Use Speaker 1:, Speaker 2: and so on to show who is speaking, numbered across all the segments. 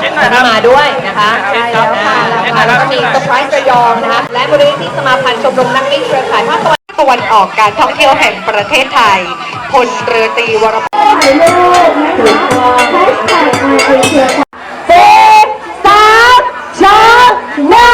Speaker 1: เช็คหน่อยครับ
Speaker 2: มาด้วยนะคะ
Speaker 1: ใช่แล้วค่ะ
Speaker 2: นะคะแล้วก็มีเซอร์ไพรส์ระยองนะคะและมูลนิธิสมาพันธ์ชมรมนักวิ่งเครือข่ายภาคตะวันตะวันออกการท่องเที่ยวแห่งประเทศไทยพลเรือตรีวรพงษ์
Speaker 3: ถ่ายรูปนะถูกต้องแฮชแท็กมาเเครือข่ายสี่สามสองหนึ่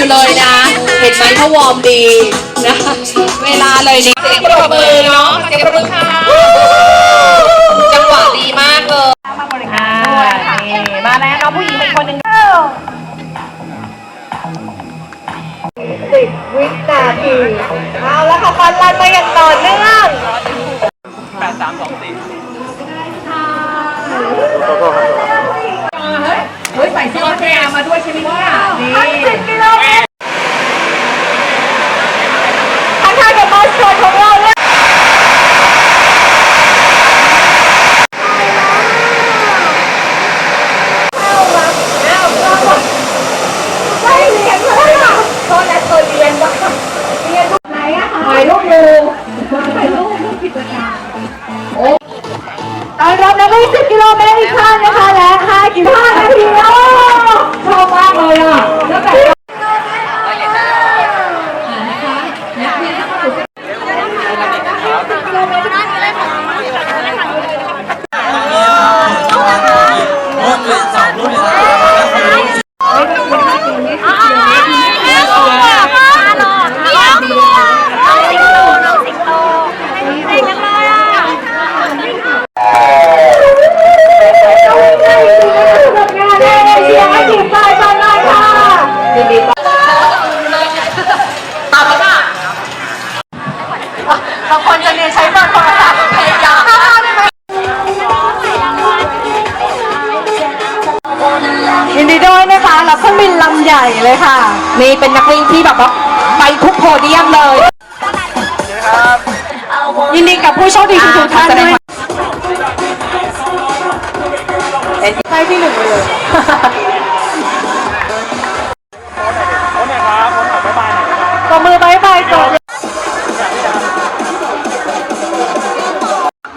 Speaker 3: อ
Speaker 2: ร์มอัพอยู่เลยนะ เห็นไหมเขาวอร์มดีนะเวลาเลยเนี่ยเสียงปรบมือเนาะเสียงปรบมือค่ะจังหวะดีมากเลยมาบริการด้วยนี่มาแล้วน้องผู้หญิงเป็นคนหนึ่งสิบวินาทีเอาแล้วค่ะฟันลันมาอย่างต่อเนื่อง
Speaker 1: แปดสามสองสี่
Speaker 2: เฮ้ยใส่เสื้อแพรมาด้วยใช่ไหมเนี่ยนี่
Speaker 3: ได้ 10 กิโลเมตรอีกครั้งนะคะ และ 5 กิโลนาทีโอ้ชอบมากเลยอะ นดี
Speaker 2: ด้
Speaker 3: วยนะคะรับเครื่องบินลำใหญ่เลยค่ะ
Speaker 2: นี่เป็นนักวิ่งที่แบบว่าไปทุกโพเดียมเลย
Speaker 3: ยินดีกับผู้โชคดีทุกๆท่านด้วยให้ที่หนึ่งไปเลย
Speaker 1: โอ้เนี่ยครับผมขอบ๊ายบายหน่อยนะครับ
Speaker 3: ตบมือบายบายก่อน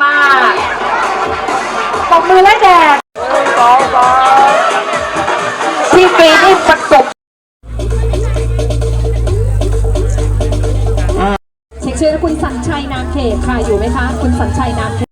Speaker 2: มาก
Speaker 3: ตบมือและแดด
Speaker 1: สองสอง
Speaker 2: ที่ฟ รีนี่ประสบ
Speaker 4: เช็คชื่อคุณสัญชัยนามเขตค่ะอยู่ไหมคะ คุณสัญชัยนามเขต